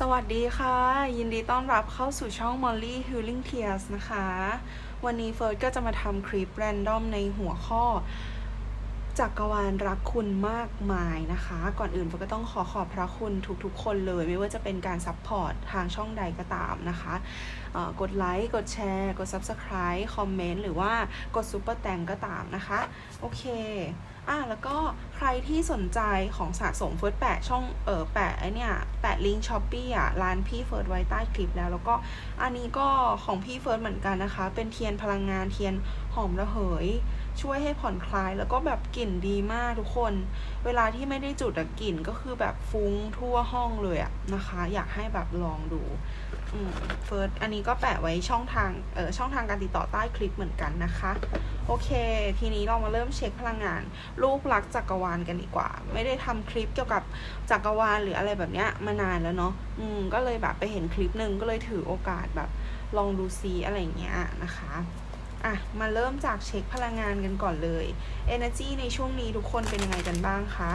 สวัสดีค่ะ ยินดีต้อนรับเข้าสู่ช่อง Molly Healing Tears นะคะ วันนี้เฟิร์สก็จะมาทำคลิปแรนดอมในหัวข้อ จักรวาลรักคุณมากมายนะคะ ก่อนอื่นเฟิร์สก็ต้องขอขอบพระคุณทุกๆ คนเลย ไม่ว่าจะเป็นการซัพพอร์ตทางช่องใดก็ตามนะคะกดไลค์กดแชร์ กด Subscribe คอมเมนต์หรือว่ากดซุปเปอร์แตงก็ตามนะคะ โอเค อะแล้วก็ใครที่สนใจของสะสมเฟิร์สแปะช่องเออแปะไอเนี่ยแปะลิงก์ช้อปปี้อะร้านพี่เฟิร์สไว้ใต้คลิปแล้ว แล้วก็อันนี้ก็ของพี่เฟิร์สเหมือนกันนะคะ เป็นเทียนพลังงานเทียนหอมระเหย ช่วยให้ผ่อนคลายแล้วก็แบบกลิ่นดีมากทุกคน เวลาที่ไม่ได้จุดกลิ่นก็คือแบบฟุ้งทั่วห้องเลยอะนะคะ อยากให้แบบลองดู เฟิร์สอันนี้ก็แปะไว้ช่องทางเออช่องทางการติดต่อใต้คลิปเหมือนกันนะคะ โอเค ทีนี้เรามาเริ่มเช็คพลังงาน ลูกรักจักรวาลกันดีกว่า ไม่ได้ทำคลิปเกี่ยวกับจักรวาลหรืออะไรแบบเนี้ยมานานแล้วเนาะอืมก็เลยแบบไปเห็นคลิปหนึ่งก็เลยถือโอกาสแบบลองดูซีอะไรอย่างเงี้ยนะคะอะมาเริ่มจากเช็คพลังงานกันก่อนเลย Energy ในช่วงนี้ทุกคนเป็นยังไงกันบ้างคะ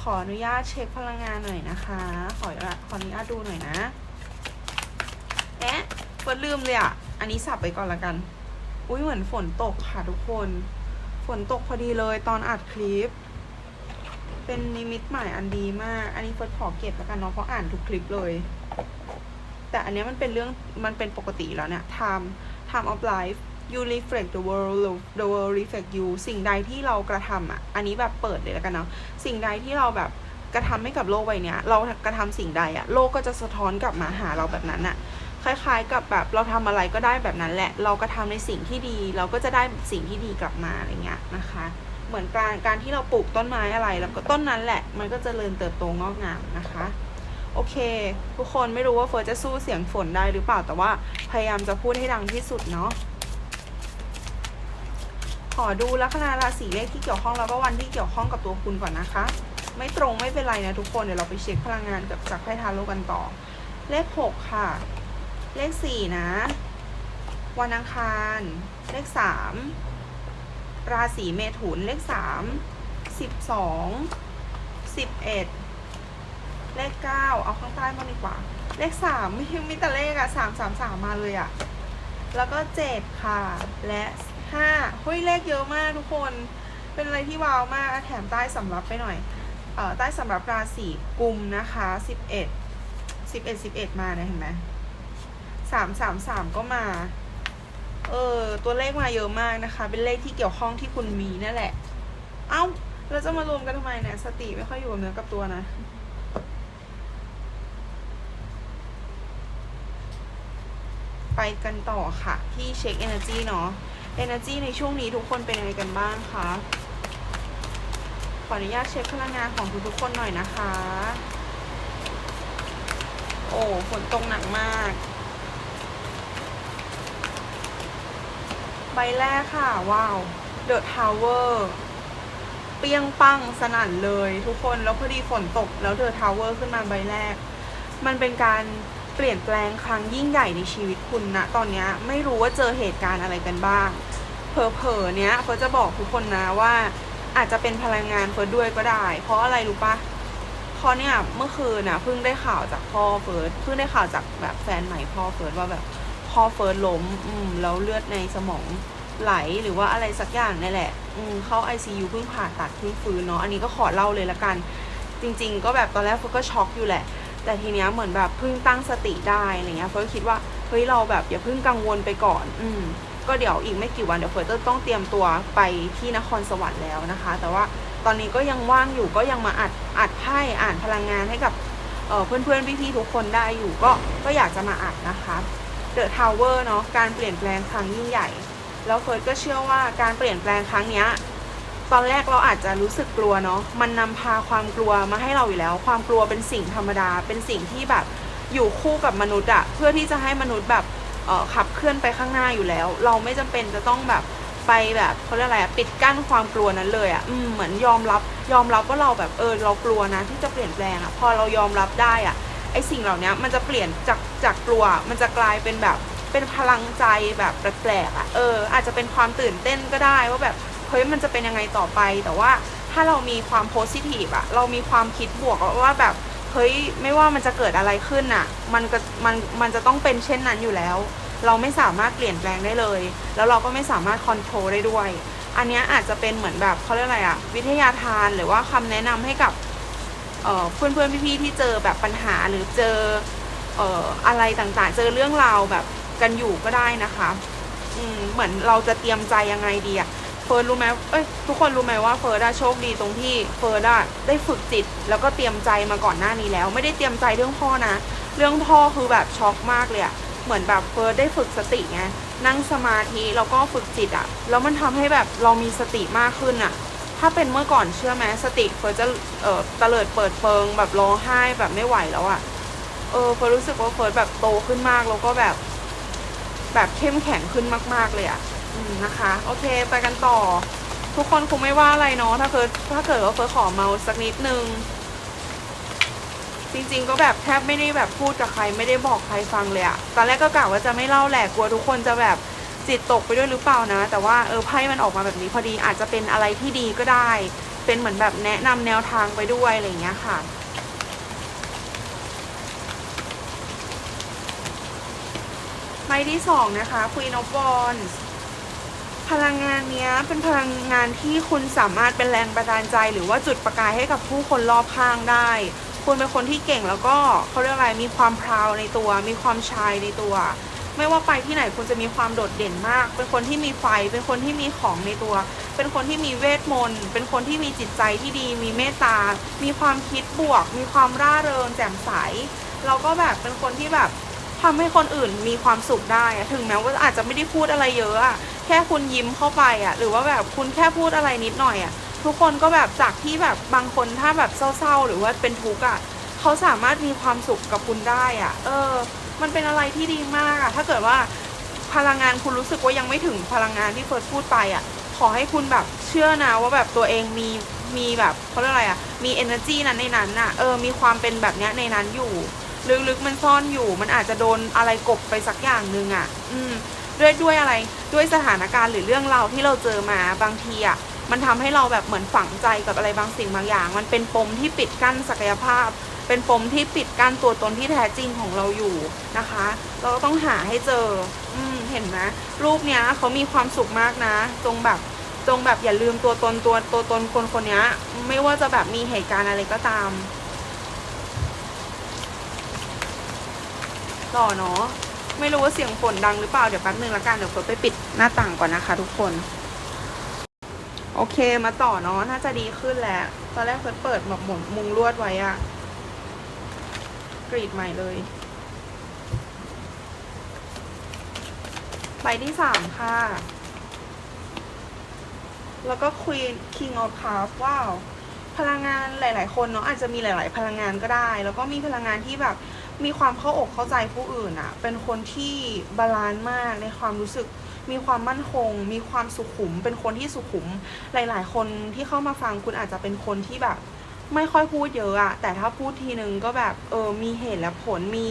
ขออนุญาตเช็คพลังงานหน่อยนะคะ ขอขออนุญาตดูหน่อยนะ แอะเฟิร์สลืมเลยอะ อันนี้สับไปก่อนละกัน อุ้ยเหมือนฝนตกค่ะทุกคน ฝนตกพอดีเลยตอนอัดคลิป เป็นนิมิตใหม่อันดีมาก อันนี้เฟิร์สขอเก็บล้วกันเนาะเพราะอ่านทุกคลิปเลย แต่อันนี้มันเป็นเรื่องมันเป็นปกติแล้วเนี่ย time time of life you reflect the world the world reflect you สิ่งใดที่เรากระทำอะ อันนี้แบบเปิดเลยแล้วกันเนาะ สิ่งใดที่เราแบบกระทำให้กับโลกใบเนี้ย เรากระทำสิ่งใดอะโลกก็จะสะท้อนกลับมาหาเราแบบนั้นอะ คล้ายๆ กับแบบเราทำอะไรก็ได้แบบนั้นแหละ เราก็ทำในสิ่งที่ดี เราก็จะได้สิ่งที่ดีกลับมาอะไรเงี้ยนะคะ เหมือนการการที่เราปลูกต้นไม้อะไร แล้วก็ต้นนั้นแหละ มันก็จเจริญเติบโตงอกงามนะคะ โอเค ทุกคนไม่รู้ว่าเฟิร์สจะสู้เสียงฝนได้หรือเปล่าแต่ว่าพยายามจะพูดให้ดังที่สุดเนาะขอดูลัคนาราศีเลขที่เกี่ยวข้องแล้วก็วันที่เกี่ยวข้องกับตัวคุณก่อนนะคะ ไม่ตรงไม่เป็นไรนะทุกคนเดี๋ยวเราไปเช็คพลังงานกับจากไพ่ทาโร่กันต่อ เลขหกค่ะ เลขสี่นะ วันอังคาร เลขสามราศีเมถุนเลขสามสิบสองสิบเอ็ดเลขเก้าเอาข้างใต้มาดีกว่า เลขสามไม่มีแต่เลขอะสามสามสามมาเลยอะแล้วก็เจ็ดค่ะและห้าเฮ้ยเลขเยอะมากทุกคน เป็นอะไรที่ว้าวมากแถมใต้สำรับไปหน่อยเอ่อใต้สำรับราศีกุมนะคะสิบเอ็ดสิบเอ็ดสิบเอ็ดมาเนี่ยเห็นไหม สามสามสามก็มา เออ ตัวเลขมาเยอะมากนะคะ เป็นเลขที่เกี่ยวข้องที่คุณมีนั่นแหละ เอ้า เราจะมารวมกันทำไมเนี่ย สติไม่ค่อยอยู่กับเนื้อกับตัวนะไปกันต่อค่ะ ที่เช็ค Energy เนาะ Energy ในช่วงนี้ทุกคนเป็นยังไงกันบ้างคะ ขออนุญาตเช็คพลังงานของทุกๆคนหน่อยนะคะ โอ้ฝนตกหนักมาก บแรกค่ะ ว้าว The Tower เปียงปังสนั่นเลยทุกคนแล้วพอดีฝนตกแล้ว The Tower ขึ้นมาใบแรก มันเป็นการเปลี่ยนแปลงครั้งยิ่งใหญ่ในชีวิตคุณนะ ตอนนี้ไม่รู้ว่าเจอเหตุการณ์อะไรกันบ้าง เผลอๆเนี้ยเฟิร์สจะบอกทุกคนนะว่า อาจจะเป็นพลังงานเฟิร์สด้วยก็ได้ เพราะอะไรรู้ปะเพราะเนี่ยเมื่อคืนน่ะเพิ่งได้ข่าวจากพ่อเฟิร์สเพิ่งได้ข่าวจากแบบแฟนใหม่พ่อเฟิร์สว่าแบบ พ่อเฟิร์สล้มอืมแล้วเลือดในสมองไหลหรือว่าอะไรสักอย่างนี่แหละอืมเข้า ICU เพิ่งผ่าตัดเพิ่งฟื้นเนาะอันนี้ก็ขอเล่าเลยละกัน จริง ๆ ก็แบบตอนแรกเฟิร์สก็ช็อกอยู่แหละ แต่ทีเนี้ยเหมือนแบบเพิ่งตั้งสติได้อะไรเงี้ยเฟิร์สคิดว่าเฮ้ยเราแบบอย่าเพิ่งกังวลไปก่อน อืมก็เดี๋ยวอีกไม่กี่วันเดี๋ยวเฟิร์สจะต้องเตรียมตัวไปที่นครสวรรค์แล้วนะคะ แต่ว่าตอนนี้ก็ยังว่างอยู่ก็ยังมาอัดอัดไพ่อ่านพลังงานให้กับเอ่อนเพื่อนพี่ๆทุกคนได้อยู่ก็ก็อยากจะมาอัดนะคะ เดอะทาวเวอร์เนาะการเปลี่ยนแปลงครั้งยิ่งใหญ่ แล้วเฟิร์สก็เชื่อว่าการเปลี่ยนแปลงครั้งเนี้ยตอนแรกเราอาจจะรู้สึกกลัวเนาะมันนำพาความกลัวมาให้เราอยู่แล้ว ความกลัวเป็นสิ่งธรรมดา เป็นสิ่งที่แบบอยู่คู่กับมนุษย์อะเพื่อที่จะให้มนุษย์แบบเออขับเคลื่อนไปข้างหน้าอยู่แล้ว เราไม่จำเป็นจะต้องแบบไปแบบเขาเรียกอะไรปิดกั้นความกลัวนั้นเลยอะอืมเหมือนยอมรับยอมรับว่าเราแบบเออเรากลัวนะที่จะเปลี่ยนแปลงอะพอเรายอมรับได้อะ ไอสิ่งเหล่านี้มันจะเปลี่ยนจากจากกลัว มันจะกลายเป็นแบบเป็นพลังใจแบบแปลกๆอะเออ อาจจะเป็นความตื่นเต้นก็ได้ว่าแบบเฮ้ยมันจะเป็นยังไงต่อไป แต่ว่าถ้าเรามีความโพสิทีฟอะเรามีความคิดบวกว่าแบบเฮ้ยไม่ว่ามันจะเกิดอะไรขึ้นน่ะมันก็มันมันจะต้องเป็นเช่นนั้นอยู่แล้ว เราไม่สามารถเปลี่ยนแปลงได้เลย แล้วเราก็ไม่สามารถคอนโทรลได้ด้วย อันนี้อาจจะเป็นเหมือนแบบเขาเรียกอะไรอะวิทยาทานหรือว่าคำแนะนำให้กับ เอ่อเพื่อนๆพี่ๆที่เจอแบบปัญหาหรือเจอเอ่ออะไรต่างๆ เจอเรื่องราวแบบกันอยู่ก็ได้นะคะอืมเหมือนเราจะเตรียมใจยังไงดีอะเฟิร์สรู้ไหมเอ้ยทุกคนรู้ไหมว่าเฟิร์สอะโชคดีตรงที่เฟิร์สอะได้ฝึกจิต แล้วก็เตรียมใจมาก่อนหน้านี้แล้ว ไม่ได้เตรียมใจเรื่องพ่อนะ เรื่องพ่อคือแบบช็อกมากเลยอะเหมือนแบบเฟิร์สได้ฝึกสติไงนั่งสมาธิแล้วก็ฝึกจิตอะแล้วมันทำให้แบบเรามีสติมากขึ้นอะ ถ้าเป็นเมื่อก่อนเชื่อไหมสติเฟิร์สจะเอ่อตะเลิดเปิดเปิงแบบร้องไห้แบบไม่ไหวแล้วอะเออเฟิร์สรู้สึกว่าเฟิร์สแบบโตขึ้นมากแล้วก็แบบ แบบเข้มแข็งขึ้นมาก ๆเลยอะ่ะอืมนะคะ โอเคไปกันต่อ ทุกคนคงไม่ว่าอะไรเนาะถ้าเกิดถ้าเกิดว่าเฟิร์สขอเมาสักนิดนึงจริงๆก็แบบแทบไม่ได้แบบพูดกับใครไม่ได้บอกใครฟังเลยอะตอนแรกก็กะว่าจะไม่เล่าแหละกลัวทุกคนจะแบบ จิตตกไปด้วยหรือเปล่านะ แต่ว่าเออไพ่มันออกมาแบบนี้พอดีอาจจะเป็นอะไรที่ดีก็ได้ เป็นเหมือนแบบแนะนำแนวทางไปด้วยอะไรอย่างเงี้ยค่ะไม้ที่สองนะคะ Queen of Wands พลังงานเนี้ยเป็นพลังงานที่คุณสามารถเป็นแรงบันดาลใจ หรือว่าจุดประกายให้กับผู้คนรอบข้างได้ คุณเป็นคนที่เก่งแล้วก็เขาเรียกอะไรมีความพราวในตัว มีความชายในตัว ไม่ว่าไปที่ไหนคุณจะมีความโดดเด่นมาก เป็นคนที่มีไฟ เป็นคนที่มีของในตัว เป็นคนที่มีเวทมนต์ เป็นคนที่มีจิตใจที่ดี มีเมตตา มีความคิดบวก มีความร่าเริงแจ่มใสเราก็แบบเป็นคนที่แบบทำให้คนอื่นมีความสุขได้ ถึงแม้ว่าอาจจะไม่ได้พูดอะไรเยอะอะแค่คุณยิ้มเข้าไปอะหรือว่าแบบคุณแค่พูดอะไรนิดหน่อยอะทุกคนก็แบบจากที่แบบบางคนถ้าแบบเศร้าๆ หรือว่าเป็นทุกข์อะเขาสามารถมีความสุขกับคุณได้อะเออ มันเป็นอะไรที่ดีมากอะถ้าเกิดว่าพลังงานคุณรู้สึกว่ายังไม่ถึงพลังงานที่เฟิร์สพูดไปอะขอให้คุณแบบเชื่อนะว่าแบบตัวเองมีมีแบบเขาเรียกอะไรอะมี energy นั้นในนั้นน่ะเออมีความเป็นแบบเนี้ยในนั้นอยู่ลึกๆมันซ่อนอยู่ มันอาจจะโดนอะไรกบไปสักอย่างหนึ่งอะ่ะ อืม ด้วยด้วยอะไร ด้วยสถานการณ์หรือเรื่องราวที่เราเจอมาบางทีอะ่ะ มันทำให้เราแบบเหมือนฝังใจกับอะไรบางสิ่งบางอย่าง มันเป็นปมที่ปิดกั้นศักยภาพ เป็นปมที่ปิดกั้นตัวตนที่แท้จริงของเราอยู่นะคะ เราก็ต้องหาให้เจออืมเห็นไหมรูปเนี้ยเขามีความสุขมากนะตรงแบบตรงแบบอย่าลืมตัวตนตัวตัวตนคนคนเนี้ยไม่ว่าจะแบบมีเหตุการณ์อะไรก็ตามต่อเนาะไม่รู้ว่าเสียงฝนดังหรือเปล่า เดี๋ยวแป๊บนึงละกัน เดี๋ยวเฟิร์สไปปิดหน้าต่างก่อนนะคะทุกคน โอเคมาต่อเนาะน่าจะดีขึ้นแล้ว ตอนแรกเฟิร์เปิดแบบหมุนมุงลวดไว้อะ กรีดใหม่เลย ใบที่สามค่ะ แล้วก็ Queen King of Cups ว้าว พลังงานหลาย ๆ คนเนาะอาจจะมีหลาย ๆ พลังงานก็ได้ แล้วก็มีพลังงานที่แบบมีความเข้าอกเข้าใจผู้อื่นอะเป็นคนที่บาลานซ์มากในความรู้สึกมีความมั่นคง มีความสุขุม เป็นคนที่สุขุม หลาย ๆ คนที่เข้ามาฟังคุณอาจจะเป็นคนที่แบบ ไม่ค่อยพูดเยอะอะแต่ถ้าพูดทีนึงก็แบบเออมีเหตุและผลมี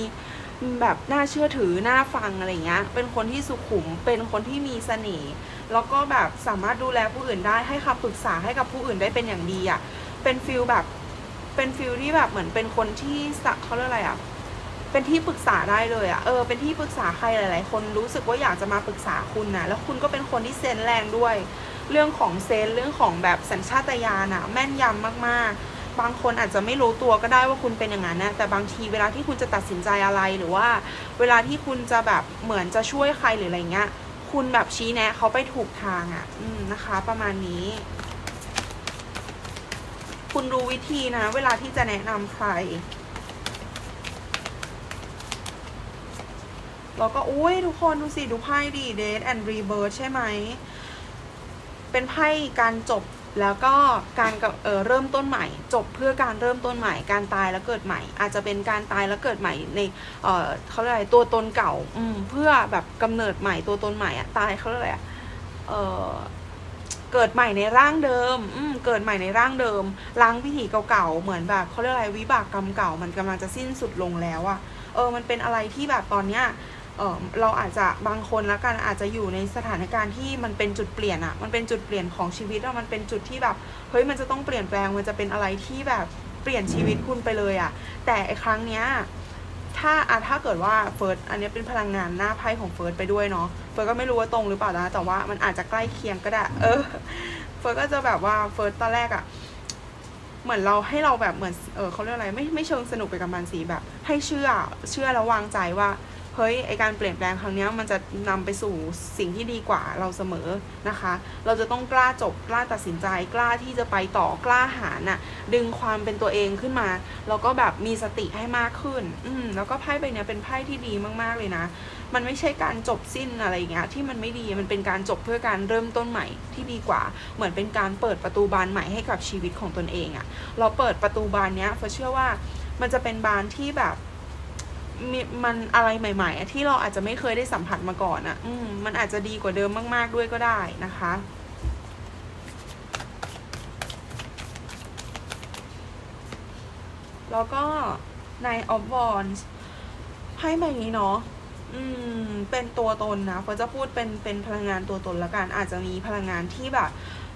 แบบน่าเชื่อถือน่าฟังอะไรเงี้ย เป็นคนที่สุขุม เป็นคนที่มีเสน่ห์แล้วก็แบบสามารถดูแลผู้อื่นได้ให้คำปรึกษาให้กับผู้อื่นได้เป็นอย่างดีอะเป็นฟิลแบบเป็นฟิลที่แบบเหมือนเป็นคนที่สักเขาเรียกอะไรอะเป็นที่ปรึกษาได้เลยอะเออเป็นที่ปรึกษาใครหลาย ๆ คนรู้สึกว่าอยากจะมาปรึกษาคุณนะแล้วคุณก็เป็นคนที่เซนแรงด้วย เรื่องของเซนเรื่องของแบบสัญชาตญาณอะแม่นยำมากๆ บางคนอาจจะไม่รู้ตัวก็ได้ว่าคุณเป็นอย่างนั้นนะแต่บางทีเวลาที่คุณจะตัดสินใจอะไรหรือว่า เวลาที่คุณจะแบบเหมือนจะช่วยใครหรืออะไรเงี้ย คุณแบบชี้แนะเขาไปถูกทางอะ่ะ อืมนะคะ ประมาณนี้ คุณรู้วิธีนะ เวลาที่จะแนะนำใครแล้วก็อุ้ยทุกคนดูสิ ดูไพ่ดี Death and Rebirth ใช่ไหม เป็นไพ่การจบ แล้วก็การกับเเริ่มต้นใหม่ จบเพื่อการเริ่มต้นใหม่ การตายแล้วเกิดใหม่ อาจจะเป็นการตายแล้วเกิดใหม่ในเเขาเรียกอะไรตัวตนเก่าอืเพื่อแบบกำเนิดใหม่ตัวตนใหม่อะตายเขาเรียกอะไรเเกิดใหม่ในร่างเดิมอืมเกิดใหม่ในร่างเดิม ล้างพิธีเก่าๆเหมือนแบบเขาเรียกอะไรวิบากกรรมเก่า มันกำลังจะสิ้นสุดลงแล้วอะเออมันเป็นอะไรที่แบบตอนเนี้ย เออเราอาจจะบางคนล้วกันอาจจะอยู่ในสถานการณ์ที่มันเป็นจุดเปลี่ยนอะมันเป็นจุดเปลี่ยนของชีวิตอะมันเป็นจุดที่แบบเฮ้ยมันจะต้องเปลี่ยนแปลงมันจะเป็นอะไรที่แบบเปลี่ยนชีวิตคุณไปเลยอะแต่ไอ้ครั้งเนี้ยถ้าอะถ้าเกิดว่าเฟิร์สอันนี้เป็นพลังงานหน้าไพ่ของเฟิร์สไปด้วยเนาะเฟิร์สก็ไม่รู้ว่าตรงหรือเปล่านะแต่ว่ามันอาจจะใกล้เคียงก็ได้ เออ เฟิร์สก็จะแบบว่าเฟิร์สตอนแรกอะเหมือนเราให้เราแบบเหมือนเออเขาเรียกอะไรไม่ไม่เชิงสนุกไปกับมันสีแบบ ให้เชื่อเชื่อแล้ววางใจว่า เฮ้ยไอการเปลี่ยนแปลงครั้งนี้มันจะนำไปสู่สิ่งที่ดีกว่าเราเสมอนะคะ เราจะต้องกล้าจบกล้าตัดสินใจกล้าที่จะไปต่อกล้าหาญน่ะดึงความเป็นตัวเองขึ้นมาแล้วก็แบบมีสติให้มากขึ้น อืมแล้วก็ไพ่ใบนี้เป็นไพ่ที่ดีมากๆเลยนะ มันไม่ใช่การจบสิ้นอะไรอย่างเงี้ยที่มันไม่ดีมันเป็นการจบเพื่อการเริ่มต้นใหม่ที่ดีกว่า เหมือนเป็นการเปิดประตูบานใหม่ให้กับชีวิตของตนเองอะเราเปิดประตูบานเนี้ยเฟอเชื่อว่ามันจะเป็นบานที่แบบ ม,มันอะไรใหม่ๆที่เราอาจจะไม่เคยได้สัมผัสมาก่อนอะอืมมันอาจจะดีกว่าเดิมมาก ๆ ด้วยก็ได้นะคะ แล้วก็ในออฟวอนไพ่ใบนี้เนาะอืม เป็นตัวตนนะเฟิร์จะพูดเป็นเป็นพลังงานตัวตนละกัน อาจจะมีพลังงานที่แบบ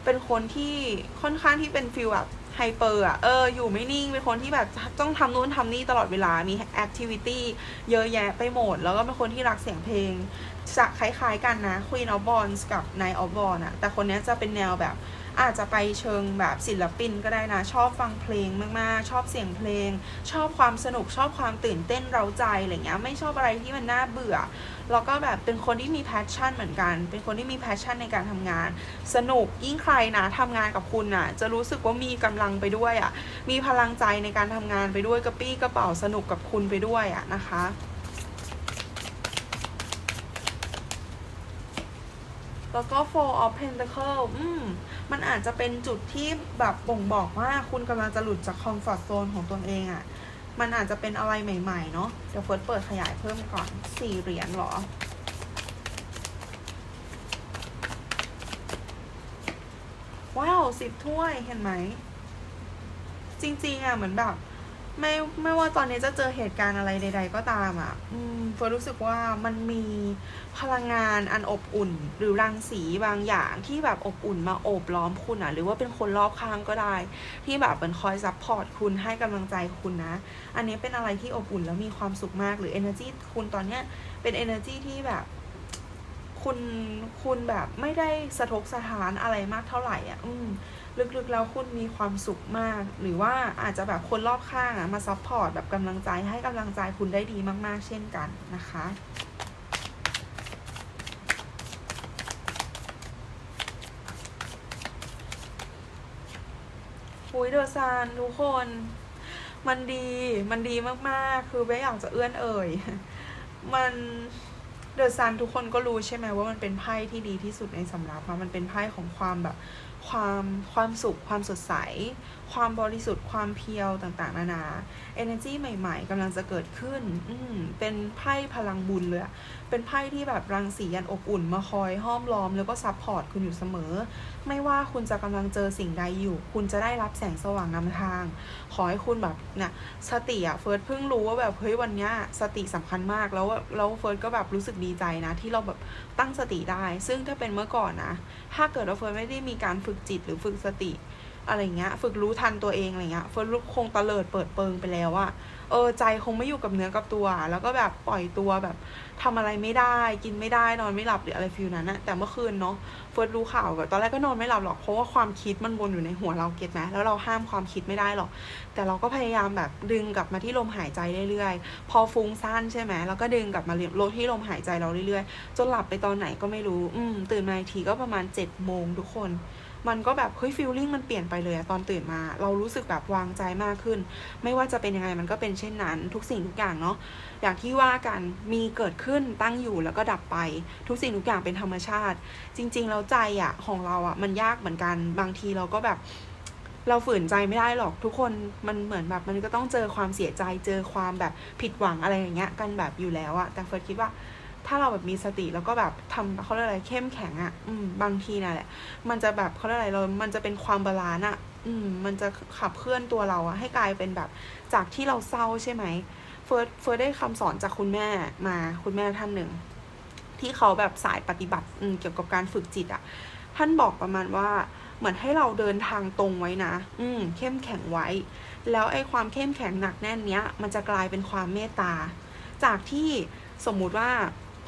เป็นคนที่ค่อนข้างที่เป็นฟิลแบบ ไฮเปอร์อะ เออ อยู่ไม่นิ่ง เป็นคนที่แบบต้องทำนู่นทำนี่ตลอดเวลา มีแอคทิวิตี้เยอะแยะไปหมด แล้วก็เป็นคนที่รักเสียงเพลงจะคล้ายๆกันนะ Queen of Wands กับ Night of Wands อะแต่คนนี้จะเป็นแนวแบบอาจจะไปเชิงแบบศิลปินก็ได้นะ ชอบฟังเพลงมากๆ ชอบเสียงเพลง ชอบความสนุกชอบความตื่นเต้นเร้าใจอะไรเงี้ยไม่ชอบอะไรที่มันน่าเบื่อ แล้วก็แบบเป็นคนที่มีแพชชั่นเหมือนกัน เป็นคนที่มีแพชชั่นในการทำงาน สนุกยิ่งใครนะทำงานกับคุณน่ะ จะรู้สึกว่ามีกำลังไปด้วยอะ่ะ มีพลังใจในการทำงานไปด้วยกระปี้กระเป๋าสนุกกับคุณไปด้วยอะ่ะนะคะแล้วก็ four of pentacle อืม มันอาจจะเป็นจุดที่แบบบ่งบอกว่าคุณกำลังจะหลุดจากคอมฟอร์ z โซนของตนเองอะ่ะ มันอาจจะเป็นอะไรใหม่ ๆ เนาะเดี๋ยวเฟิร์สเปิดขยายเพิ่มก่อนสี่เหรียญหรอ ว้าวสิบถ้วยเห็นไหม จริง ๆ อะ เหมือนแบบ ไม่ไม่ว่าตอนนี้จะเจอเหตุการณ์อะไรใด ๆ ก็ตามอะ อืมเฟิร์สรู้สึกว่ามันมีพลังงานอันอบอุ่น หรือรังสีบางอย่างที่แบบอบอุ่นมาโอบล้อมคุณอะ หรือว่าเป็นคนรอบข้างก็ได้ ที่แบบเป็นคอยซัพพอร์ตคุณให้กำลังใจคุณนะ อันนี้เป็นอะไรที่อบอุ่นแล้วมีความสุขมากหรือ energy คุณตอนเนี้ยเป็น energy ที่แบบคุณคุณแบบไม่ได้สะทกสถานอะไรมากเท่าไหร่อะ อืม ลึกๆแล้วคุณมีความสุขมาก หรือว่าอาจจะแบบคนรอบข้างอะมาซัพพอร์ตแบบกำลังใจให้กำลังใจคุณได้ดีมาก ๆ เช่นกันนะคะหุยเดอะซานทุกคน มันดีมันดีมากๆ คือไม่อยากจะเอื้อนเอ่ย มันเดอะซันทุกคนก็รู้ใช่ไหมว่ามันเป็นไพ่ที่ดีที่สุดในสำรับมันเป็นไพ่ของความแบบ ความความสุข ความสดใส ความบริสุทธิ์ความเพียวต่างๆ นานา energy ใหม่ ๆกำลังจะเกิดขึ้น อืมเป็นไพ่พลังบุญเลยอะ เป็นไพ่ที่แบบรังสีอันอบอุ่นมาคอยห้อมล้อมแล้วก็ซัพพอร์ตคุณอยู่เสมอ ไม่ว่าคุณจะกำลังเจอสิ่งใดอยู่ คุณจะได้รับแสงสว่างนำทาง ขอให้คุณแบบเนี่ยสติอะเฟิร์สเพิ่งรู้ว่าแบบเฮ้ยวันเนี้ยสติสำคัญมากแล้วแล้วเฟิร์สก็แบบรู้สึกดีใจนะ ที่เราแบบตั้งสติได้ ซึ่งถ้าเป็นเมื่อก่อนนะ ถ้าเกิดว่าเฟิร์สไม่ได้มีการฝึกจิตหรือฝึกสติอะไรเงี้ย ฝึกรู้ทันตัวเองอะไรเงี้ย เฟิร์สคงตะเลิดเปิดเปิงไปแล้วอะ เออใจคงไม่อยู่กับเนื้อกับตัว แล้วก็แบบปล่อยตัวแบบทำอะไรไม่ได้ กินไม่ได้นอนไม่หลับหรืออะไรฟิลนั้นนะแต่เมื่อคืนเนาะเฟิร์สรู้ข่าวแบบตอนแรกก็นอนไม่หลับหรอกเพราะว่าความคิดมันวนอยู่ในหัวเราเก็ตไหมแล้วเราห้ามความคิดไม่ได้หรอก แต่เราก็พยายามแบบดึงกลับมาที่ลมหายใจเรื่อยๆ พอฟุ้งซ่านใช่ไหมแล้วก็ดึงกลับมาลดที่ลมหายใจเราเรื่อยๆ จนหลับไปตอนไหนก็ไม่รู้ อืมตื่นมาทีก็ประมาณ7จ็ดโมงทุกคน มันก็แบบเฮ้ยฟีลลิ่งมันเปลี่ยนไปเลยอะตอนตื่นมา เรารู้สึกแบบวางใจมากขึ้น ไม่ว่าจะเป็นยังไงมันก็เป็นเช่นนั้น ทุกสิ่งทุกอย่างเนาะอย่างที่ว่ากันมีเกิดขึ้นตั้งอยู่แล้วก็ดับไป ทุกสิ่งทุกอย่างเป็นธรรมชาติ จริงๆแล้วใจอะของเราอะมันยากเหมือนกันบางทีเราก็แบบเราฝืนใจไม่ได้หรอกทุกคนมันเหมือนแบบมันก็ต้องเจอความเสียใจเจอความแบบผิดหวังอะไรอย่างเงี้ยกันแบบอยู่แล้วอะแต่เฟิร์สคิดว่า ถ้าเราแบบมีสติแล้วก็แบบทำเขาเรียกอะไรเข้มแข็งอะ่ะ อืม บางทีน่ะแหละ มันจะแบบเขาเรียกอะไรเรา มันจะเป็นความบาลานซ์อะ อืม มันจะขับเคลื่อนตัวเราอะให้กลายเป็นแบบจากที่เราเศร้าใช่ไหมเฟิร์สเฟิร์สได้คำสอนจากคุณแม่มาคุณแม่ท่านหนึ่ง ที่เขาแบบสายปฏิบัติอืมเกี่ยวกับการฝึกจิตอะท่านบอกประมาณว่าเหมือนให้เราเดินทางตรงไว้นะ อืม เข้มแข็งไว้ แล้วไอ้ความเข้มแข็งหนักแน่นเนี้ย มันจะกลายเป็นความเมตตา จากที่สมมุติว่า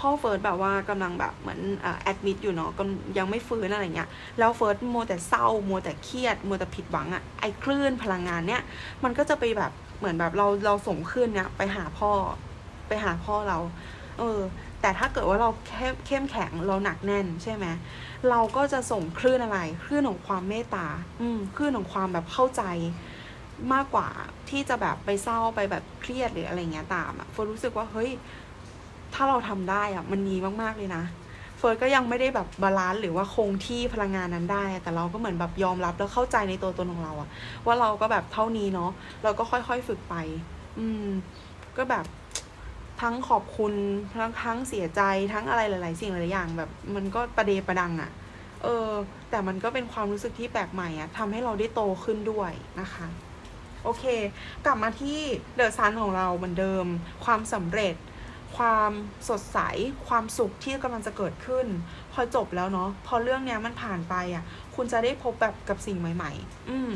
พ่อเฟิร์สแบบว่ากำลังแบบเหมือนแอดมิดอยู่เนาะยังไม่ฟื้นอะไรเงี้ยแล้วเฟิร์สมัวแต่เศร้ามัวแต่เครียดมัวแต่ผิดหวังอะไอ้คลื่นพลังงานเนี้ยมันก็จะไปแบบเหมือนแบบเราเราส่งคลื่นเนี้ยไปหาพ่อไปหาพ่อเรา เออ แต่ถ้าเกิดว่าเราเข้มเข้มแข็งเราหนักแน่นใช่ไหมเราก็จะส่งคลื่นอะไรคลื่นของความเมตตา อืมคลื่นของความแบบเข้าใจมากกว่าที่จะแบบไปเศร้าไปแบบเครียดหรืออะไรเงี้ยตามอะเฟิร์สรู้สึกว่าเฮ้ย ถ้าเราทำได้อะมันดีมากๆเลยนะ เฟิร์สก็ยังไม่ได้แบบบาลานซ์หรือว่าคงที่พลังงานนั้นได้ แต่เราก็เหมือนแบบยอมรับแล้วเข้าใจในตัวตนของเราอะว่าเราก็แบบเท่านี้เนาะเราก็ค่อยๆฝึกไป อืม ก็แบบทั้งขอบคุณทั้งทั้งเสียใจทั้งอะไรหลาย ๆ สิ่งหลายๆอย่างแบบ มันก็ประเดประดังอะเออ แต่มันก็เป็นความรู้สึกที่แปลกใหม่อะทำให้เราได้โตขึ้นด้วยนะคะโอเค กลับมาที่เดอะซันของเราเหมือนเดิม ความสำเร็จ ความสดใส ความสุขที่กำลังจะเกิดขึ้น พอจบแล้วเนาะพอเรื่องเนี้ยมันผ่านไปอะ คุณจะได้พบแบบกับสิ่งใหม่ ๆ อืม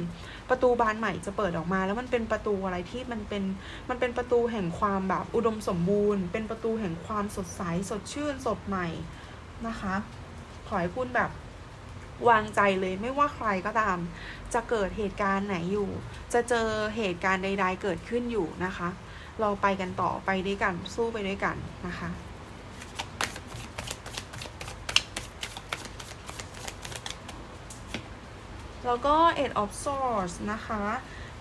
ประตูบานใหม่จะเปิดออกมา แล้วมันเป็นประตูอะไรที่มันเป็นมันเป็นประตูแห่งความแบบอุดมสมบูรณ์ เป็นประตูแห่งความสดใสสดชื่นสดใหม่นะคะ ขอให้คุณแบบวางใจเลยไม่ว่าใครก็ตาม จะเกิดเหตุการณ์ไหนอยู่ จะเจอเหตุการณ์ใด ๆ เกิดขึ้นอยู่นะคะ เราไปกันต่อไปด้วยกันสู้ไปด้วยกันนะคะแล้วก็ Eight of Swords นะคะ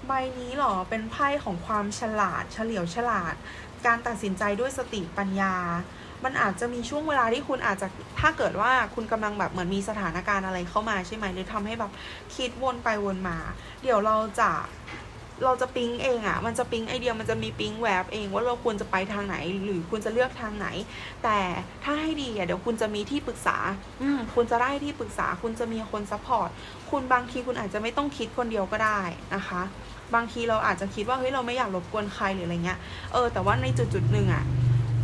ใบนี้หรอ เป็นไพ่ของความฉลาด เฉลียวฉลาด การตัดสินใจด้วยสติปัญญา มันอาจจะมีช่วงเวลาที่คุณอาจจะ ถ้าเกิดว่าคุณกำลังแบบเหมือนมีสถานการณ์อะไรเข้ามาใช่ไหมหรือทำให้แบบคิดวนไปวนมา เดี๋ยวเราจะ เราจะปิ๊งเองอะ่ะ มันจะปิ๊งไอเดียมันจะมีปิ๊งแวบเองว่าเราควรจะไปทางไหน หรือคุณจะเลือกทางไหน แต่ถ้าให้ดีอะเดี๋ยวคุณจะมีที่ปรึกษา อืมคุณจะได้ที่ปรึกษา คุณจะมีคนซัพพอร์ต คุณบางทีคุณอาจจะไม่ต้องคิดคนเดียวก็ได้นะคะ บางทีเราอาจจะคิดว่าเฮ้ยเราไม่อยากรบกวนใครหรืออะไรเงี้ย เออ แต่ว่าในจุดจุดหนึ่งอะ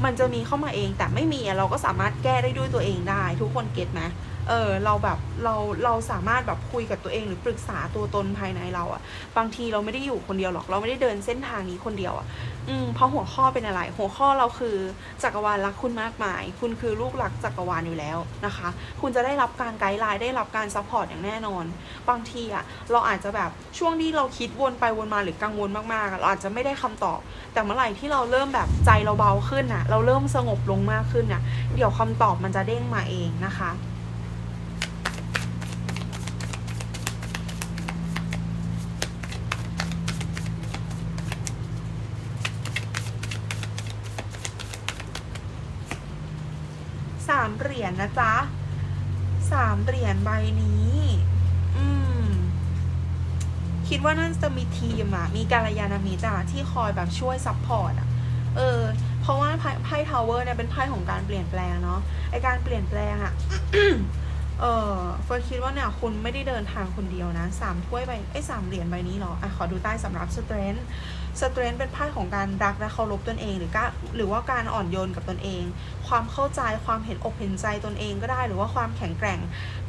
มันจะมีเข้ามาเองแต่ไม่มีอะเราก็สามารถแก้ได้ด้วยตัวเองได้ ทุกคนเก็ตไหม เออเราแบบเราเราสามารถแบบคุยกับตัวเองหรือปรึกษาตัวตนภายในเราอะบางทีเราไม่ได้อยู่คนเดียวหรอกเราไม่ได้เดินเส้นทางนี้คนเดียวอะอืมเพราะหัวข้อเป็นอะไร หัวข้อเราคือจักรวาลรักคุณมากมาย คุณคือลูกรักจักรวาลอยู่แล้วนะคะ คุณจะได้รับการไกด์ไลน์ได้รับการซัพพอร์ตอย่างแน่นอน บางทีอะเราอาจจะแบบช่วงที่เราคิดวนไปวนมาหรือกังวลมากๆเราอาจจะไม่ได้คำตอบ แต่เมื่อไหร่ที่เราเริ่มแบบใจเราเบาขึ้นอะเราเริ่มสงบลงมากขึ้นอะเดี๋ยวคำตอบมันจะเด้งมาเองนะคะามเหรียญนะจ๊ะสามเหรียญใบนี้ อืม คิดว่าน่าจะมีทีมอะมีการยานามิตรอะที่คอยแบบช่วยซัพพอร์ตอะเออ เพราะว่าไพ่ไพ่ทาวเวอร์เนี่ยเป็นไพ่ของการเปลี่ยนแปลงเนาะ ไอการเปลี่ยนแปลงอะเออเฟิร์คิดว่าเนี่ยคุณไม่ได้เดินทางคนเดียวนะสามถ้วยใบไอสามเหรียญใบนี้หรออะขอดูใต้สำหรับสเตรน t ์ สเตรน t ์เป็นไพ่ของการรักและเคารพตนเอง หรือการหรือว่าการอ่อนโยนกับตนเอง ความเข้าใจความเห็นอกเห็นใจตนเองก็ได้ หรือว่าความแข็งแกร่ง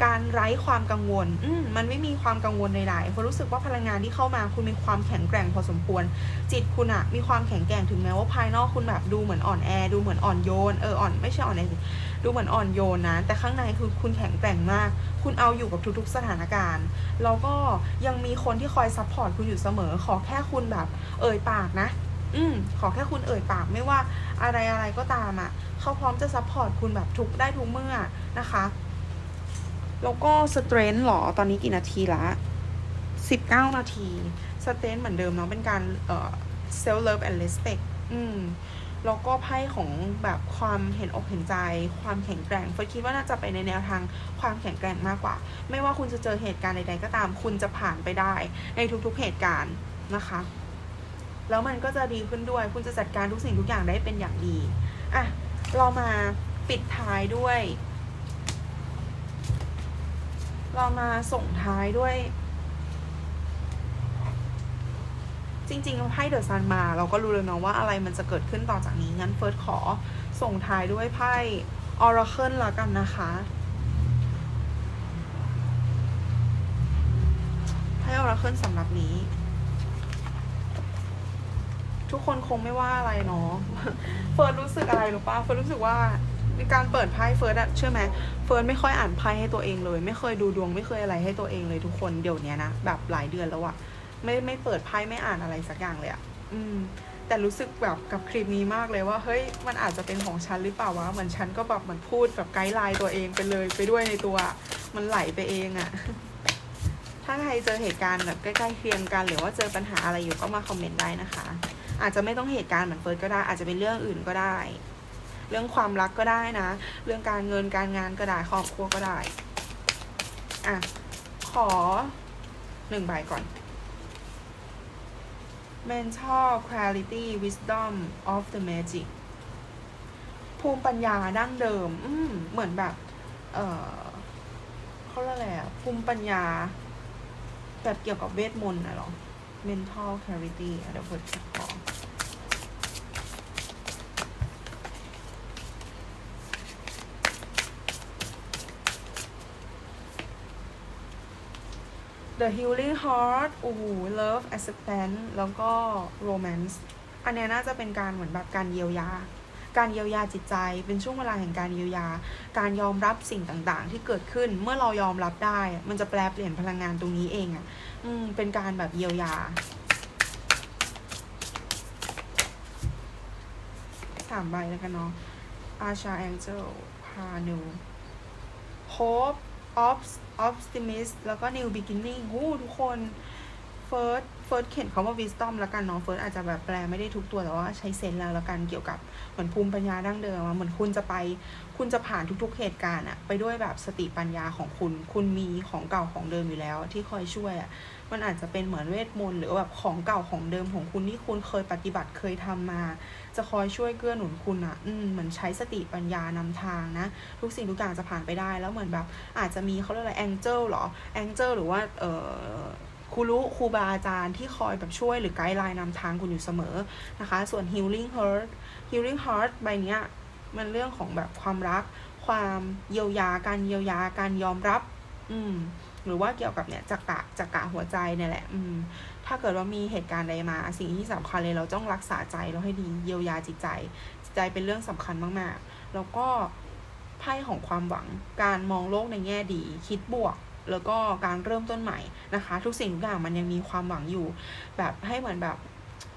การไร้ความกังวลอืมมันไม่มีความกังวลใดๆเพราะรู้สึกว่าพลังงานที่เข้ามาคุณมีความแข็งแกร่งพอสมควร จิตคุณอะมีความแข็งแกร่งถึงแม้ว่าภายนอกคุณแบบดูเหมือนอ่อนแอ ดูเหมือนอ่อนโยนเอออ่อนไม่ใช่อ่อนแอ ดูเหมือนอ่อนโยนนะ แต่ข้างในคือคุณแข็งแกร่งมาก คุณเอาอยู่กับทุกๆสถานการณ์แล้วก็ยังมีคนที่คอยซัพพอร์ตคุณอยู่เสมอ ขอแค่คุณแบบ เอ่ยปากนะ อืมขอแค่คุณเอ่ยปากไม่ว่าอะไรอะไรก็ตามอะ่ะเขาพร้อมจะซัพพอร์ตคุณแบบทุกได้ทุกเมื่อนะคะแล้วก็สเตรน g t หรอ ตอนนี้กี่นาทีละสิบเก้านาที สเตรน g t เหมือนเดิมเนาะ เป็นการเอ่อ self love and respect อืม แล้วก็ไพ่ของแบบความเห็นอกเห็นใจ ความแข็งแกร่งเฟิร์สคิดว่าน่าจะไปในแนวทางความแข็งแกร่งมากกว่า ไม่ว่าคุณจะเจอเหตุการณ์ใดๆก็ตาม คุณจะผ่านไปได้ในทุกๆเหตุการณ์นะคะ แล้วมันก็จะดีขึ้นด้วย คุณจะจัดการทุกสิ่งทุกอย่างได้เป็นอย่างดีอะเรามาปิดท้ายด้วย เรามาส่งท้ายด้วย จริงๆไพ่เดอะซันมา เราก็รู้เลยเนาะว่าอะไรมันจะเกิดขึ้นต่อจากนี้ งั้นเฟิร์สขอส่งท้ายด้วยไพ่ออร์เคิลละกันนะคะไพ่ออราเคิลสำหรับนี้ ทุกคนคงไม่ว่าอะไรเนาะเฟิร์นรู้สึกอะไรหรือปะเฟิร์นรู้สึกว่าในการเปิดไพ่เฟิร์นอะเชื่อไหมเฟิร์นไม่ค่อยอ่านไพ่ให้ตัวเองเลย ไม่เคยดูดวงไม่เคยอะไรให้ตัวเองเลยทุกคนเดี๋ยวนี้นะแบบหลายเดือนแล้วอะ ไม่ไม่เปิดไพ่ไม่อ่านอะไรสักอย่างเลยอะอืม แต่รู้สึกแบบกับคลิปนี้มากเลยว่า เฮ้ยมันอาจจะเป็นของฉันหรือเปล่าวะเหมือนฉันก็แบบเหมือนพูดแบบไกด์ไลน์ตัวเองไปเลยไปด้วยในตัวมันไหลไปเองอะถ้าใครเจอเหตุการณ์แบบใกล้ๆเคียงกัน หรือว่าเจอปัญหาอะไรอยู่ก็มาคอมเมนต์ได้นะคะ อาจจะไม่ต้องเหตุการณ์เหมือนเฟิร์สก็ได้ อาจจะเป็นเรื่องอื่นก็ได้ เรื่องความรักก็ได้นะ เรื่องการเงินการงานก็ได้ครอบครัวก็ได้อะขอหนึ่งใบก่อน mental clarity wisdom of the magic ภูมิปัญญาดั้งเดิม อืมเหมือนแบบ เออเขาเรียกอะไรอะภูมิปัญญา แบบเกี่ยวกับเวทมนต์นะหรอ mental clarity เดี๋ยวเปิดขอ The Healing Heart โอ้โห Love Acceptance แล้วก็ Romance อันนี้น่าจะเป็นการเหมือนแบบการเยียวยา การเยียวยาจิตใจ เป็นช่วงเวลาแห่งการเยียวยา การยอมรับสิ่งต่างๆ ที่เกิดขึ้น เมื่อเรายอมรับได้ มันจะแปลเปลี่ยนพลังงานตรงนี้เองอะ่ะ อืม เป็นการแบบเยียวยาสามใบแล้วกันเนาะ Asha Angel พานู Hope Ops Optimist แล้วก็ New Beginning หูทุกคน First First เขียนคำว่า Wisdom แล้วกันเนาะ First อาจจะแบบแปลไม่ได้ทุกตัวแต่ว่าใช้เซนส์แล้วแล้วกันเกี่ยวกับเหมือนภูมิปัญญาดั้งเดิมอะเหมือนคุณจะไป คุณจะผ่านทุกๆเหตุการณ์อะไปด้วยแบบสติปัญญาของคุณ คุณมีของเก่าของเดิมอยู่แล้ว ที่คอยช่วยอะมันอาจจะเป็นเหมือนเวทมนต์หรือแบบของเก่าของเดิมของคุณที่คุณเคยปฏิบัติเคยทำมา จะคอยช่วยเกื้อหนุนคุณอะอืมเหมือนใช้สติปัญญานำทางนะ ทุกสิ่งทุกอย่างจะผ่านไปได้แล้วเหมือนแบบอาจจะมีเขาเรียกอะไรแองเจิลหรอแองเจิลหรือว่าเออ ครูรู้ครูบาอาจารย์ที่คอยแบบช่วยหรือไกด์ไลน์นำทางคุณอยู่เสมอนะคะ ส่วน healing heart healing heart ใบเนี้ยมันเรื่องของแบบความรัก ความเยียวยาการเยียวยาการยอมรับ อืม หรือว่าเกี่ยวกับเนี่ยจักระจักระหัวใจเนี่ยแหละ อืม ถ้าเกิดว่ามีเหตุการณ์ใดมา สิ่งที่สำคัญเลยเราต้องรักษาใจเราให้ดีเยียวยาจิตใจ จิตใจเป็นเรื่องสำคัญมากๆ แล้วก็ไพ่ของความหวัง การมองโลกในแง่ดี คิดบวก แล้วก็การเริ่มต้นใหม่นะคะ ทุกสิ่งทุกอย่างมันยังมีความหวังอยู่ แบบให้เหมือนแบบ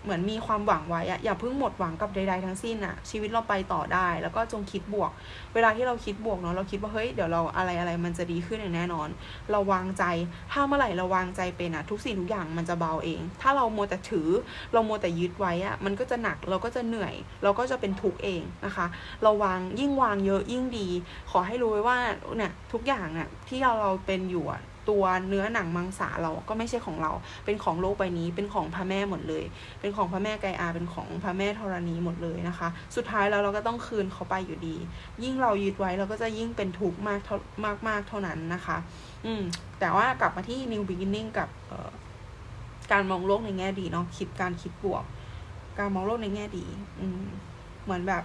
เหมือนมีความหวังไว้อะอย่าเพิ่งหมดหวังกับใดๆทั้งสิ้นอะชีวิตเราไปต่อได้ แล้วก็จงคิดบวก เวลาที่เราคิดบวกเนาะเราคิดว่าเฮ้ยเดี๋ยวเราอะไรอะไรมันจะดีขึ้นอย่างแน่นอน เราวางใจ ถ้าเมื่อไหร่เราวางใจเป็นอะทุกสิ่งทุกอย่างมันจะเบาเอง ถ้าเราโมวแต่ถือ เราโมวแต่ยึดไว้อะมันก็จะหนักเราก็จะเหนื่อย เราก็จะเป็นทุกข์เองนะคะ เราวางยิ่งวางเยอะยิ่งดี ขอให้รู้ไว้ว่าเนี่ยทุกอย่างเนี่ยที่เราเราเป็นอยู่อะ ตัวเนื้อหนังมังสาเราก็ไม่ใช่ของเรา เป็นของโลกใบนี้เป็นของพระแม่หมดเลย เป็นของพระแม่ไกอาเป็นของพระแม่ธรณีหมดเลยนะคะ สุดท้ายแล้วเราก็ต้องคืนเขาไปอยู่ดี ยิ่งเรายึดไว้เราก็จะยิ่งเป็นทุกข์มากเท่ามากมากเท่านั้นนะคะ อืมแต่ว่ากลับมาที่ new beginning กับการมองโลกในแง่ดีเนาะคิดการคิดบวก การมองโลกในแง่ดี อืมเหมือนแบบ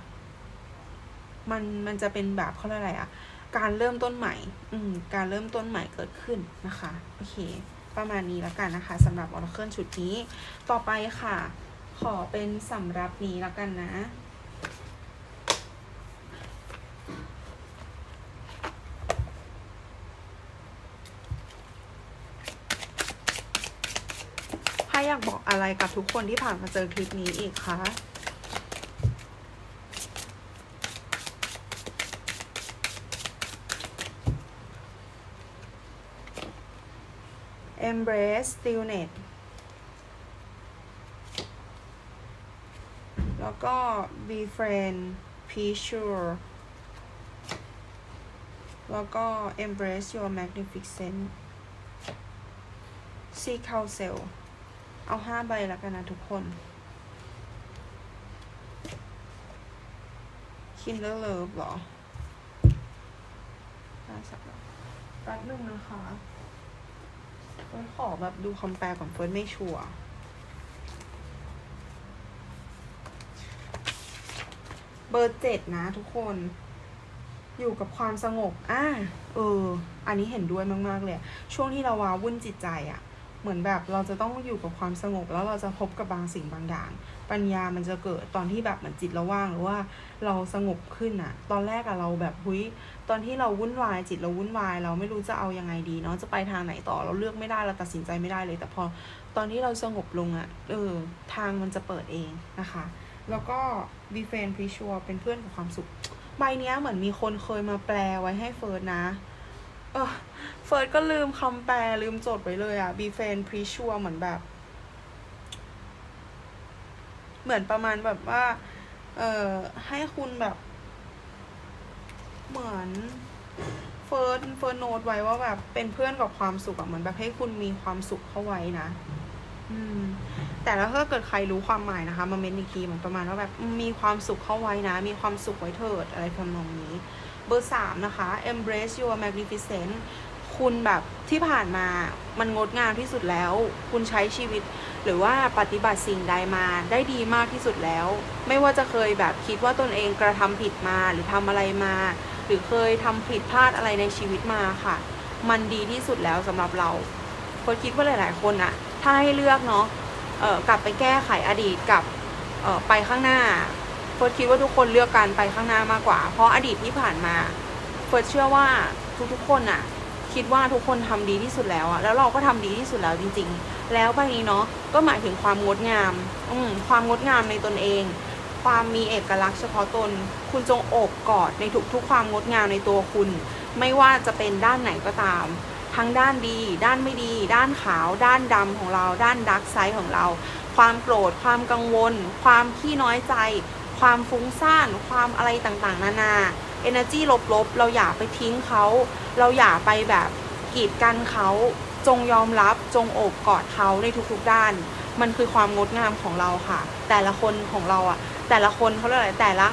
มันมันจะเป็นแบบเขาเรียกอะไรอะ การเริ่มต้นใหม่ อืม การเริ่มต้นใหม่เกิดขึ้นนะคะ โอเค ประมาณนี้แล้วกันนะคะสำหรับออร์เคิลชุดนี้ ต่อไปค่ะ ขอเป็นสำรับนี้แล้วกันนะ ถ้าอยากบอกอะไรกับทุกคนที่ผ่านมาเจอคลิปนี้อีกคะ embrace stillness แล้วก็ be friend peace sure แล้วก็ embrace your magnificent seek counsel เอาห้าใบแล้วกันนะทุกคน Kinder Love หรอน่าสักแป๊บนึงนะคะ เฟิร์นขอแบบดูคอมแปลก่อนเฟิร์นไม่ชัวร์เบอร์เจ็ดนะทุกคน อยู่กับความสงบอ่าเออ อันนี้เห็นด้วยมาก ๆ เลย ช่วงที่เราว้าวุ่นจิตใจอะ เหมือนแบบเราจะต้องอยู่กับความสงบ แล้วเราจะพบกับบางสิ่งบางอย่าง ปัญญามันจะเกิดตอนที่แบบเหมือนจิตเราว่างหรือว่าเราสงบขึ้นอะตอนแรกอะเราแบบหุยตอนที่เราวุ่นวายจิตเราวุ่นวาย เราไม่รู้จะเอายังไงดีเนาะจะไปทางไหนต่อเราเลือกไม่ได้เราตัดสินใจไม่ได้เลย แต่พอตอนที่เราสงบลงอะเออทางมันจะเปิดเองนะคะ แล้วก็ b e f r i e n d p r e s u r e เป็นเพื่อนกับความสุขใบเนี้ยเหมือนมีคนเคยมาแปลไว้ให้เฟิร์สนะ เออเฟิร์สก็ลืมคำแปลลืมจดไว้เลยอะ b e f r i e n d p r e s u r e เหมือนแบบ เหมือนประมาณแบบว่า เออให้คุณแบบ เหมือนเฟิร์สเฟิร์สโน้ตไว้ว่าแบบเป็นเพื่อนกับความสุขอะเหมือนแบบให้คุณมีความสุขเข้าไว้นะ อืม แต่แล้วถ้าเกิดใครรู้ความหมายนะคะ มาเมนอีกทีเหมือนประมาณว่าแบบมีความสุขเข้าไว้นะ มีความสุขไว้เถิดอะไรทำนองนี้ บอร์สามนะคะ embrace your magnificent คุณแบบที่ผ่านมามันงดงามที่สุดแล้ว คุณใช้ชีวิต หรือว่าปฏิบัติสิ่งใดมาได้ดีมากที่สุดแล้ว ไม่ว่าจะเคยแบบคิดว่าตนเองกระทำผิดมาหรือทำอะไรมา หรือเคยทำผิดพลาดอะไรในชีวิตมาค่ะ มันดีที่สุดแล้วสำหรับเราเฟิร์สคิดว่าหลาย ๆ คนอะถ้าให้เลือกเนาะเออกลับไปแก้ไขอดีตกับเออไปข้างหน้า ฟิร์สคิดว่าทุกคนเลือกการไปข้างหน้ามากกว่า เพราะอดีตที่ผ่านมาเฟิร์สเชื่อว่าทุกๆคนอะคิดว่าทุกคนทำดีที่สุดแล้วอะแล้วเราก็ทำดีที่สุดแล้วจริง ๆ แล้วใบนี้เนาะก็หมายถึงความงดงาม อืมความงดงามในตนเอง ความมีเอกลักษณ์เฉพาะตน คุณจงโอบกอดในทุกๆความงดงามในตัวคุณ ไม่ว่าจะเป็นด้านไหนก็ตาม ทั้งด้านดี ด้านไม่ดี ด้านขาว ด้านดำของเรา ด้านดักไซด์ของเรา ความโกรธ ความกังวล ความขี้น้อยใจ ความฟุ้งซ่านความอะไรต่างๆ นานา energy ลบๆ เราอย่าไปทิ้งเขา เราอย่าไปแบบกีดกันเขา จงยอมรับจงโอบกอดเขาในทุกๆด้าน มันคือความงดงามของเราค่ะ แต่ละคนของเราอะแต่ละคนเขาเรียกอะไรแต่ละ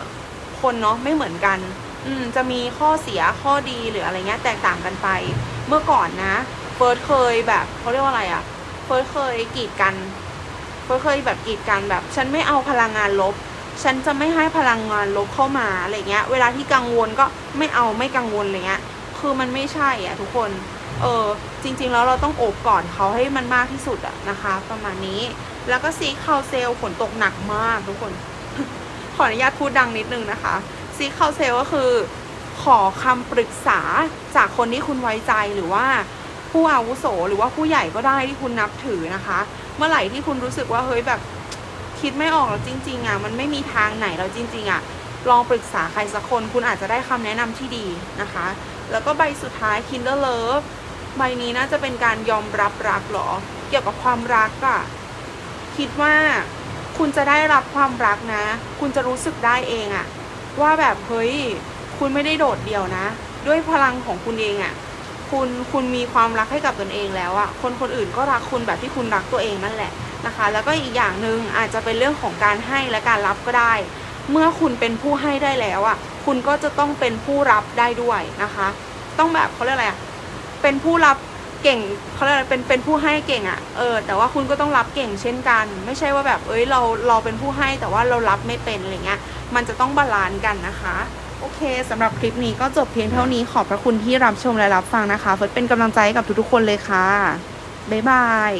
คนเนาะไม่เหมือนกัน อืมจะมีข้อเสียข้อดีหรืออะไรเงี้ยแตกต่างกันไป เมื่อก่อนนะเฟิร์สเคยแบบเขาเรียกว่าอะไรอะเฟิร์สเคยกีดกันเฟิร์สเคยแบบกีดกันแบบ ฉันไม่เอาพลังงานลบ ฉันจะไม่ให้พลังงานลบเข้ามาอะไรเงี้ย เวลาที่กังวลก็ไม่เอาไม่กังวลอะไรเงี้ย คือมันไม่ใช่อะทุกคน เออจริง ๆ แล้วเราต้องโอบกอดเขาให้มันมากที่สุดอะนะคะ ประมาณนี้ แล้วก็ซีคาวเซลฝนตกหนักมากทุกคน ขออนุญาตพูดดังนิดนึงนะคะซีคาวเซลก็คือขอคำปรึกษาจากคนที่คุณไว้ใจหรือว่าผู้อาวุโสหรือว่าผู้ใหญ่ก็ได้ที่คุณนับถือนะคะ เมื่อไหร่ที่คุณรู้สึกว่าเฮ้ยแบบ คิดไม่ออกแล้วจริง ๆอะมันไม่มีทางไหนแล้วจริง ๆอะลองปรึกษาใครสักคนคุณอาจจะได้คำแนะนำที่ดีนะคะ แล้วก็ใบสุดท้าย Kinder Love ใบนี้น่าจะเป็นการยอมรับรักหรอ เกี่ยวกับความรักอะคิดว่าคุณจะได้รับความรักนะ คุณจะรู้สึกได้เองอะว่าแบบเฮ้ยคุณไม่ได้โดดเดี่ยวนะ ด้วยพลังของคุณเองอะคุณคุณมีความรักให้กับตนเองแล้วอะคนคนอื่นก็รักคุณแบบที่คุณรักตัวเองนั่นแหละ นะคะ แล้วก็อีกอย่างหนึ่งอาจจะเป็นเรื่องของการให้และการรับก็ได้ เมื่อคุณเป็นผู้ให้ได้แล้วอะคุณก็จะต้องเป็นผู้รับได้ด้วยนะคะ ต้องแบบเขาเรียกอะไรอะเป็นผู้รับเก่งเขาเรียกอะไรเป็นเป็นผู้ให้เก่งอะเออแต่ว่าคุณก็ต้องรับเก่งเช่นกัน ไม่ใช่ว่าแบบเอ้ยเราเราเป็นผู้ให้แต่ว่าเรารับไม่เป็นอะไรเงี้ยมันจะต้องบาลานซ์กันนะคะ โอเคสำหรับคลิปนี้ก็จบเพียงเท่านี้ขอบพระคุณที่รับชมและรับฟังนะคะเฟิร์สเป็นกำลังใจกับทุกๆคนเลยค่ะ บ๊ายบาย